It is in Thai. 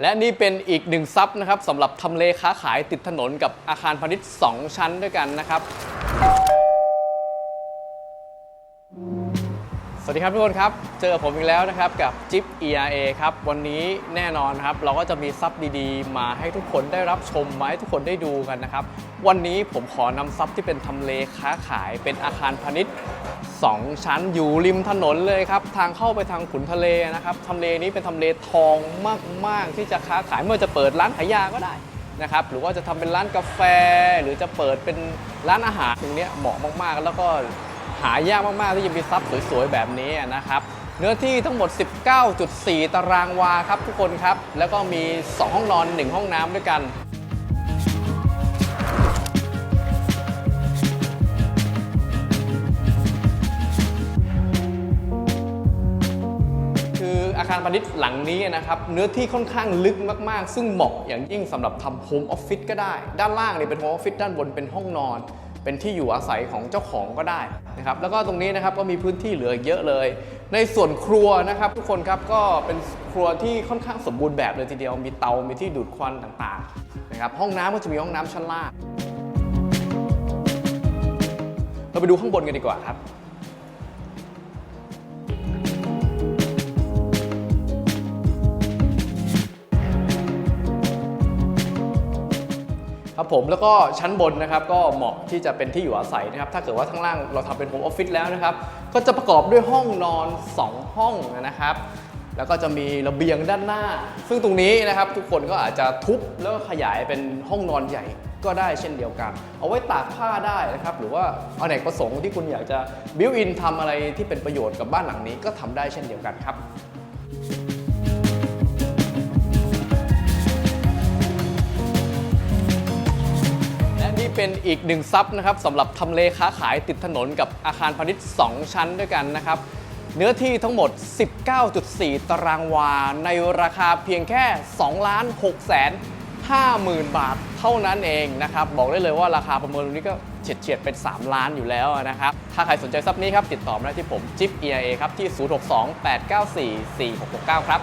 และนี่เป็นอีกหนึ่งซับนะครับสำหรับทำเลค้าขายติดถนนกับอาคารพาณิชย์ 2 ชั้นด้วยกันนะครับ สวัสดีครับทุกคนครับ เจอผมอีกแล้วนะครับกับจิ๊บ ERA ครับ วันนี้แน่นอนครับ เราก็จะมีซับดีๆ มาให้ทุกคนได้รับชมมาให้ทุกคนได้ดูกันนะครับ วันนี้ผมขอนำซับที่เป็นทำเลค้าขายเป็นอาคารพาณิชย์ 2 ชั้นอยู่ริมถนนเลยครับ ทางเข้าไปทางขุนทะเลนะครับทำเลนี้เป็นทำเลทองมากๆ ที่จะค้าขายไม่ว่าจะเปิดร้านขายยาก็ได้นะครับหรือว่าจะทำเป็นร้านกาแฟหรือจะเปิดเป็นร้านอาหารตรงนี้เหมาะมากๆ แล้วก็ หายากมาก ๆ ที่จะมีซับสวย ๆ แบบนี้นะครับ เนื้อที่ทั้งหมด 19.4 ตารางวาครับทุกคนครับ แล้วก็มี 2 ห้องนอน 1 ห้องน้ำด้วยกันคืออาคารพาณิชย์หลังนี้นะครับเนื้อที่ค่อนข้างลึกมากๆ ซึ่งเหมาะอย่างยิ่งสำหรับทำโฮมออฟฟิศก็ได้ ด้านล่างเนี่ยเป็นโฮมออฟฟิศด้านบนเป็นห้องนอน เป็นที่อยู่อาศัยของเจ้าของก็ได้นะครับแล้วก็ตรงนี้นะครับก็มีพื้นที่เหลือเยอะเลย ในส่วนครัวนะครับ ทุกคนครับก็เป็นครัวที่ค่อนข้างสมบูรณ์แบบเลยทีเดียวมีเตา มีที่ดูดควันต่างๆนะครับห้องน้ำก็จะมีห้องน้ำชั้นล่างเราไปดูข้างบนกันดีกว่าครับ ครับผมแล้วก็ชั้นบนนะครับก็เหมาะที่จะเป็นที่อยู่อาศัยนะครับ ถ้าเกิดว่าข้างล่างเราทำเป็นโฮมออฟฟิศแล้วนะครับ ก็จะประกอบด้วยห้องนอน 2 ห้องนะครับ แล้วก็จะมีระเบียงด้านหน้า ซึ่งตรงนี้นะครับทุกคนก็อาจจะทุบแล้วก็ขยายเป็นห้องนอนใหญ่ก็ได้เช่นเดียวกัน เอาไว้ตากผ้าได้นะครับ หรือว่าอเนประสงค์ที่คุณอยากจะบิวอินทำอะไรที่เป็นประโยชน์กับบ้านหลังนี้ก็ทำได้เช่นเดียวกันครับ เป็นอีกหนึ่งซับนะครับสำหรับทำเลค้าขายติดถนนกับอาคารพาณิชย์ 2 ชั้นด้วยกันนะครับ เนื้อที่ทั้งหมด 19.4 ตารางวา ในราคาเพียงแค่ 2 ล้าน6แสน50,000 บาทเท่านั้นเองนะครับ บอกได้เลยว่าราคาประเมินตรงนี้ก็เฉียดเฉียดๆเป็น 3 ล้านอยู่แล้วนะครับ ถ้าใครสนใจซับนี้ครับ ติดต่อมาได้ที่ผมจิ๊บ EIA ครับ ที่ 062 894 4669 ครับ